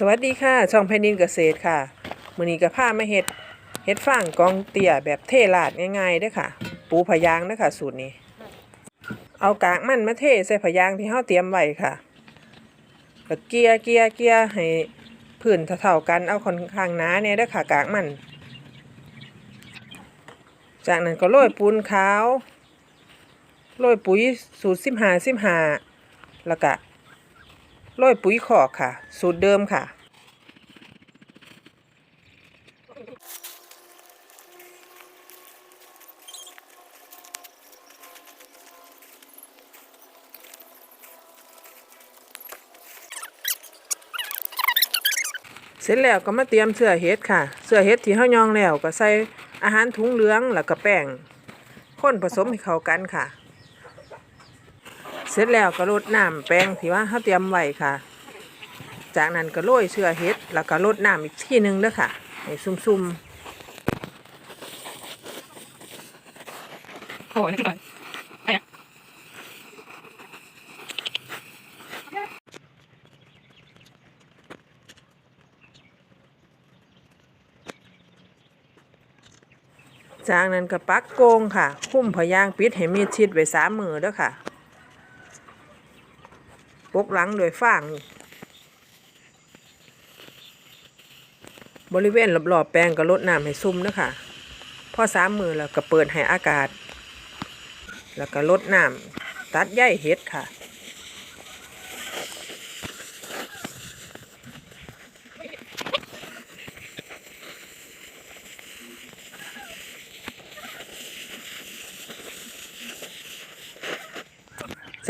สวัสดีค่ะ ช่องแผ่นดินเกษตรค่ะมือนี้ก็พามาเฮ็ดเฮ็ดฟางกองเตี่ยแบบเทราดง่ายๆด้อค่ะ ปูผยางเด้อค่ะสูตรนี้ เอากากมันมาเทใส่ผยางที่เฮาเตรียมไว้ค่ะก็เกียเกียเกียให้พื้นเท่าๆกันเอาค่อนข้างหนาแน่เด้อค่ะกากมัน จากนั้นก็โรยปูนขาวโรยปุ๋ยสูตร15 15แล้วก็ โรยปุ๋ยขอกค่ะ สูตรเดิมค่ะ เสร็จแล้วก็มาเตรียมเสื้อเฮ็ดค่ะ เสื้อเฮ็ดที่เฮายองแล้วก็ใส่อาหารถุงเหลืองแล้วก็แป้งข้นผสมให้เข้ากันค่ะ ร็จแล้วก็รดน้ำแป้งที่ว่าเฮาเตรียมไว้ค่ะ จากนั้นก็โรยเสื้อเฮ็ดแล้วก็รดน้ำอีกที่หนึ่งเด้อค่ะให้ซุ่มๆโอ้ยนี่ออะไอะๆจากนั้นก็ปักโกงค่ะ คุ้มพยางปิดให้มีชิดไว้สามมือเด้อค่ะ กหลังโดยฟางบริเวณรอบๆแปลงก็ลดน้ำให้ซุ่มนะคะพอสามมือแล้วก็เปิดให้อากาศ แล้วก็ลดน้ำตัดใยเห็ดค่ะ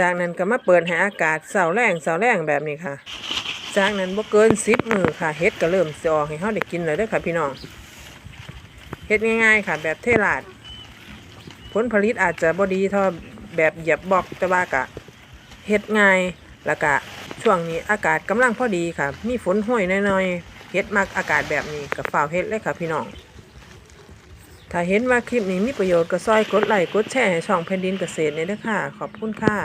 จากนั้นก็มาเปิดให้อากาศเสาแรงเสาแรงแบบนี้ค่ะ จากนั้นบ่เกินสิบมือค่ะเฮ็ดก็เริ่มสิออกให้เฮาได้กินเลยเด้อค่ะพี่น้องเฮ็ดง่ายๆค่ะ แบบเทราด ผลผลิตอาจจะบ่ดีเท่าแบบเหยียบบอกแต่ว่าก็เฮ็ดง่ายแล้วก็ช่วงนี้อากาศกำลังพอดีค่ะ มีฝนห้วยน้อยๆเฮ็ดมักอากาศแบบนี้ก็ฝ่าวเฮ็ดเลยค่ะพี่น้อง ถ้าเห็นว่าคลิปนี้มีประโยชน์ก็ซอยกดไลค์กดแชร์ให้ช่องแผ่นดินเกษตรเนี่ยเด้อค่ะ ขอบคุณค่ะ